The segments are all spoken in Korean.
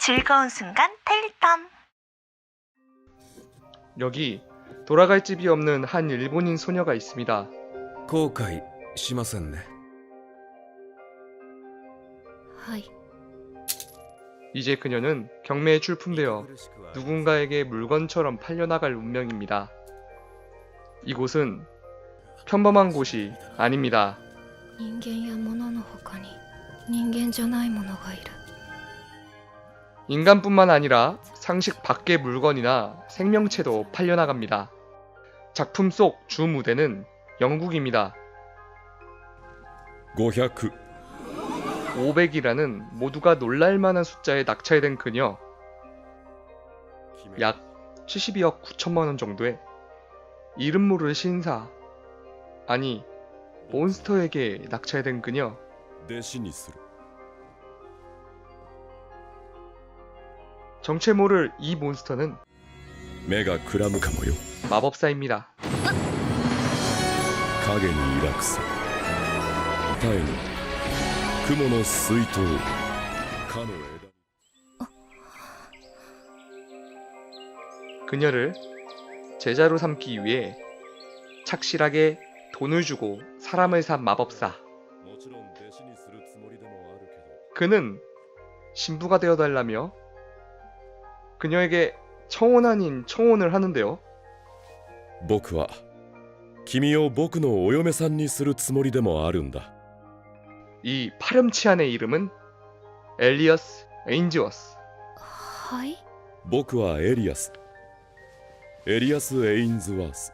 즐거운 순간 텔리덤. 여기 돌아갈 집이 없는 한 일본인 소녀가 있습니다. 後悔しませんねはい 이제 그녀는 경매에 출품되어 누군가에게 물건처럼 팔려나갈 운명입니다. 이곳은 평범한 곳이 아닙니다. 人間や物の他に人間じゃないものがいる 인간뿐만 아니라 상식 밖의 물건이나 생명체도 팔려나갑니다. 작품 속 주 무대는 영국입니다. 고혁 500이라는 모두가 놀랄만한 숫자에 낙찰된 그녀. 약 72억 9천만 원 정도에 이름 모를 신사. 아니 몬스터에게 낙찰된 그녀. 대신 있으로. 정체 모를 이 몬스터는 目がくらむかもよ 마법사입니다. 影に抱くさ絶えぬ雲の水筒かの枝 그녀를 제자로 삼기 위해 착실하게 돈을 주고 사람을 산 마법사 もちろん弟子にするつもりでもあるけど 그는 신부가 되어달라며 그녀에게 청혼 아닌 청혼을 하는데요. 僕は君を僕のお嫁さんにするつもりでもあるんだ 이 파렴치한의 이름은 엘리어스 에인지워스. はい 僕はエリアスエリアス・エインズワース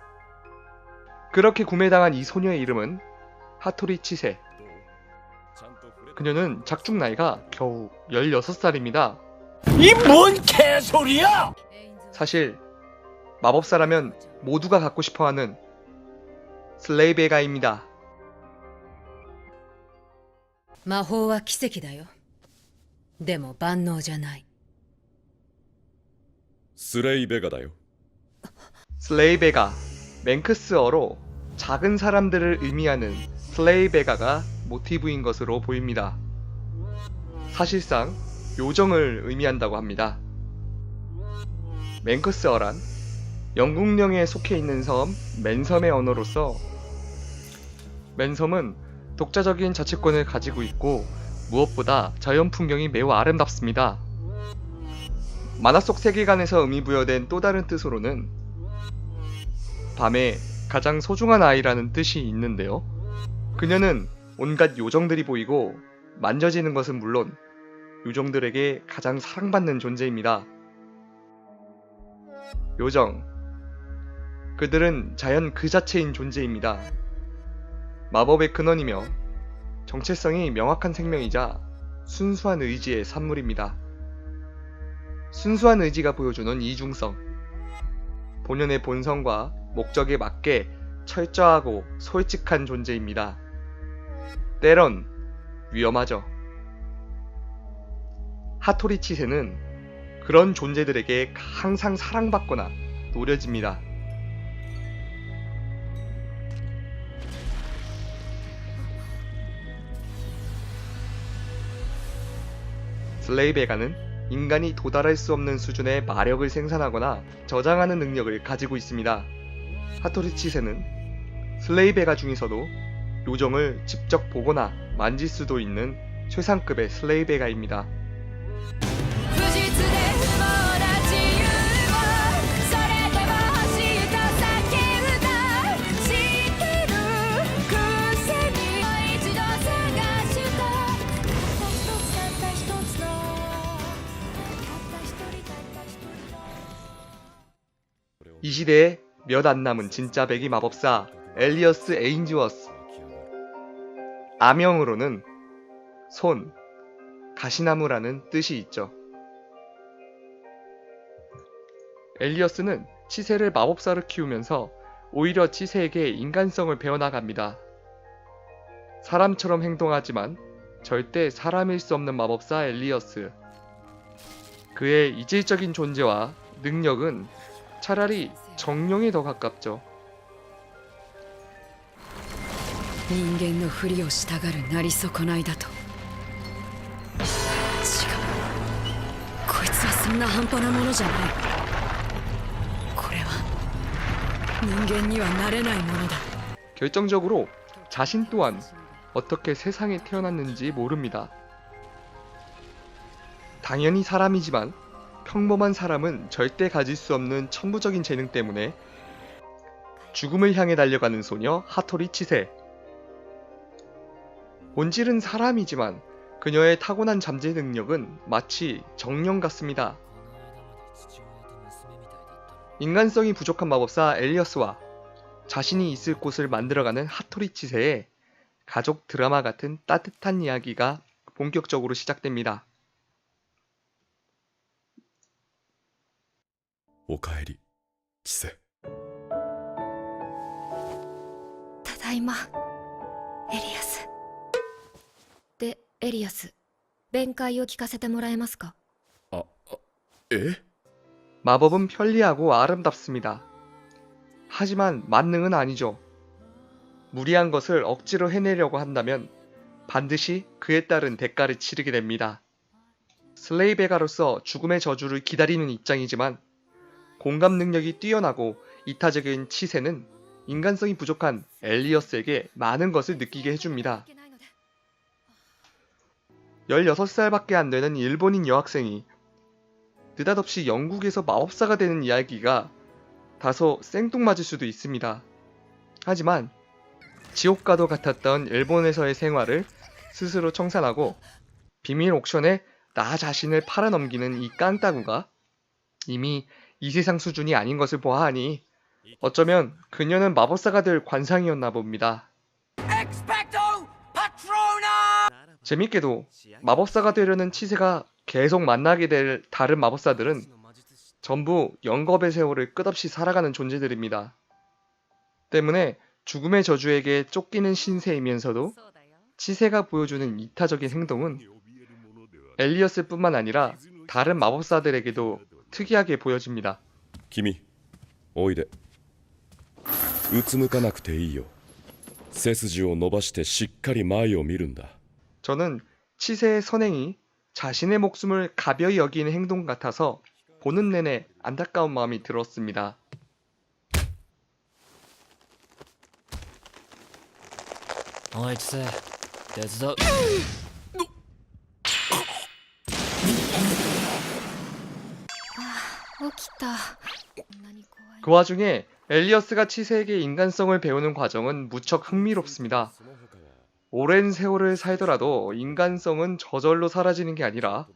그렇게 구매당한 이 소녀의 이름은 하토리 치세. ちゃんと触れ 그녀는 작중 나이가 겨우 16살입니다. 이 뭔 개소리야! 사실 마법사라면 모두가 갖고 싶어하는 슬레이베가입니다. 魔法は奇跡だよでも万能じゃないスレイベガだよ 슬레이베가 맹크스어로 작은 사람들을 의미하는 슬레이베가가 모티브인 것으로 보입니다. 사실상 요정을 의미한다고 합니다. 맹크스어란 영국령에 속해 있는 섬 맨섬의 언어로서 맨섬은 독자적인 자치권을 가지고 있고 무엇보다 자연 풍경이 매우 아름답습니다. 만화 속 세계관에서 의미 부여된 또 다른 뜻으로는 밤에 가장 소중한 아이라는 뜻이 있는데요. 그녀는 온갖 요정들이 보이고 만져지는 것은 물론 요정들에게 가장 사랑받는 존재입니다. 요정. 그들은 자연 그 자체인 존재입니다. 마법의 근원이며 정체성이 명확한 생명이자 순수한 의지의 산물입니다. 순수한 의지가 보여주는 이중성. 본연의 본성과 목적에 맞게 철저하고 솔직한 존재입니다. 때론 위험하죠. 하토리 치세는 그런 존재들에게 항상 사랑받거나 노려집니다. 슬레이베가는 인간이 도달할 수 없는 수준의 마력을 생산하거나 저장하는 능력을 가지고 있습니다. 하토리 치세는 슬레이베가 중에서도 요정을 직접 보거나 만질 수도 있는 최상급의 슬레이베가입니다. 이 시대에 몇 안 남은 진짜 배기 마법사 엘리어스 에인지워스. 아명으로는 손, 가시나무라는 뜻이 있죠. 엘리어스는 치세를 마법사로 키우면서 오히려 치세에게 인간성을 배워나갑니다. 사람처럼 행동하지만 절대 사람일 수 없는 마법사 엘리어스. 그의 이질적인 존재와 능력은 차라리 정령이 더 가깝죠. 人間のふりをしたがるなり損ないだと そんな半端なものじゃないこれは人間にはなれないものだ 결정적으로 자신 또한 어떻게 세상에 태어났는지 모릅니다. 당연히 사람이지만 평범한 사람은 절대 가질 수 없는 천부적인 재능 때문에 죽음을 향해 달려가는 소녀 하토리 치세. 본질은 사람이지만 그녀의 타고난 잠재 능력은 마치 정령 같습니다. 인간성이 부족한 마법사 엘리어스와 자신이 있을 곳을 만들어가는 하토리 치세의 가족 드라마 같은 따뜻한 이야기가 본격적으로 시작됩니다. 오카에리 치세 다다이마 엘리어스 エリアス弁解を聞かせてもらえますかああえ 마법은 편리하고 아름답습니다. 하지만 만능은 아니죠. 무리한 것을 억지로 해내려고 한다면 반드시 그에 따른 대가를 치르게 됩니다. 슬레이베가로서 죽음의 저주를 기다리는 입장이지만 공감 능력이 뛰어나고 이타적인 치세는 인간성이 부족한 엘리어스에게 많은 것을 느끼게 해줍니다. 16살밖에 안 되는 일본인 여학생이 느닷없이 영국에서 마법사가 되는 이야기가 다소 생뚱맞을 수도 있습니다. 하지만 지옥과도 같았던 일본에서의 생활을 스스로 청산하고 비밀 옥션에 나 자신을 팔아넘기는 이 깡따구가 이미 이 세상 수준이 아닌 것을 보아하니 어쩌면 그녀는 마법사가 될 관상이었나 봅니다. 재밌게도 마법사가 되려는 치세가 계속 만나게 될 다른 마법사들은 전부 영겁의 세월을 끝없이 살아가는 존재들입니다. 때문에 죽음의 저주에게 쫓기는 신세이면서도 치세가 보여주는 이타적인 행동은 엘리어스뿐만 아니라 다른 마법사들에게도 특이하게 보여집니다. 君おいでうつむかなくていいよ背筋を伸ばしてしっかり前を見るんだ 저는 치세의 선행이 자신의 목숨을 가벼이 여기는 행동 같아서 보는 내내 안타까운 마음이 들었습니다. 어이 치세, 내주다. 아, 그 와중에 엘리어스가 치세에게 인간성을 배우는 과정은 무척 흥미롭습니다. 오랜 세월을 살더라도 인간성은 저절로 사라지는 게 아니라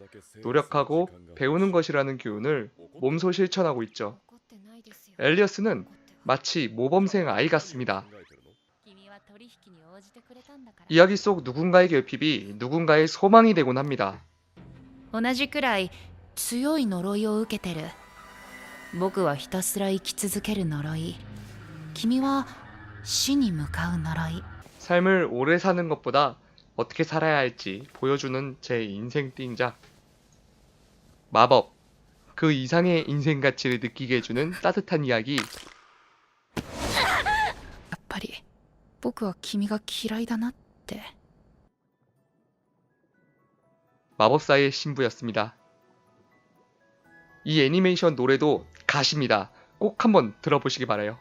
노력하고 배우는 것이라는 교훈을 몸소 실천하고 있죠. 怒ってないですよ 엘리어스는 마치 모범생 아이 같습니다. 君は取引に応じてくれたんだから 이야기 속 누군가의 결핍이 누군가의 소망이 되곤 합니다. 同じくらい強い呪いを受けてる僕はひたすら生き続ける呪い君は死に向かう呪い 삶을 오래 사는 것보다 어떻게 살아야 할지 보여주는 제 인생 띵작. 마법. 그 이상의 인생 가치를 느끼게 해주는 따뜻한 이야기. やっぱり僕は君が嫌いだなって 마법사의 신부였습니다. 이 애니메이션 노래도 가십니다. 꼭 한번 들어보시기 바래요.